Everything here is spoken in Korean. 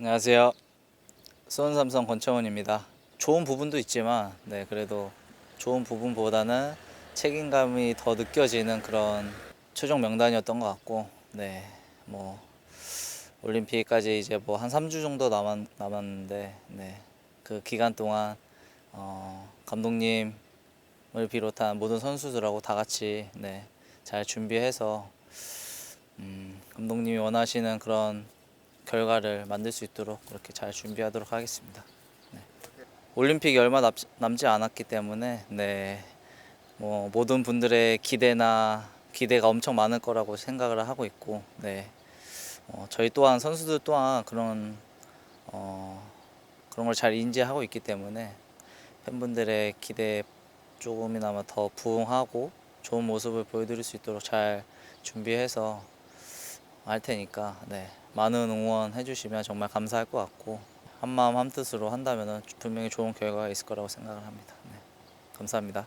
안녕하세요. 수원 삼성 권창훈입니다. 좋은 부분도 있지만, 네 그래도 좋은 부분보다는 책임감이 더 느껴지는 그런 최종 명단이었던 것 같고, 네 뭐 올림픽까지 이제 뭐 한 3주 정도 남았, 남았는데, 네 그 기간 동안 어, 감독님을 비롯한 모든 선수들하고 다 같이 네, 잘 준비해서 음, 감독님이 원하시는 그런 결과를 만들 수 있도록 그렇게 잘 준비하도록 하겠습니다. 네. 올림픽이 얼마 남, 남지 않았기 때문에 네, 뭐 모든 분들의 기대나 기대가 엄청 많을 거라고 생각을 하고 있고, 네, 어, 저희 또한 선수들 또한 그런 어, 그런 걸 잘 인지하고 있기 때문에 팬분들의 기대에 조금이나마 더 부응하고 좋은 모습을 보여드릴 수 있도록 잘 준비해서 할 테니까 네, 많은 응원 해주시면 정말 감사할 것 같고 한마음 한뜻으로 한다면 분명히 좋은 결과가 있을 거라고 생각을 합니다. 네, 감사합니다.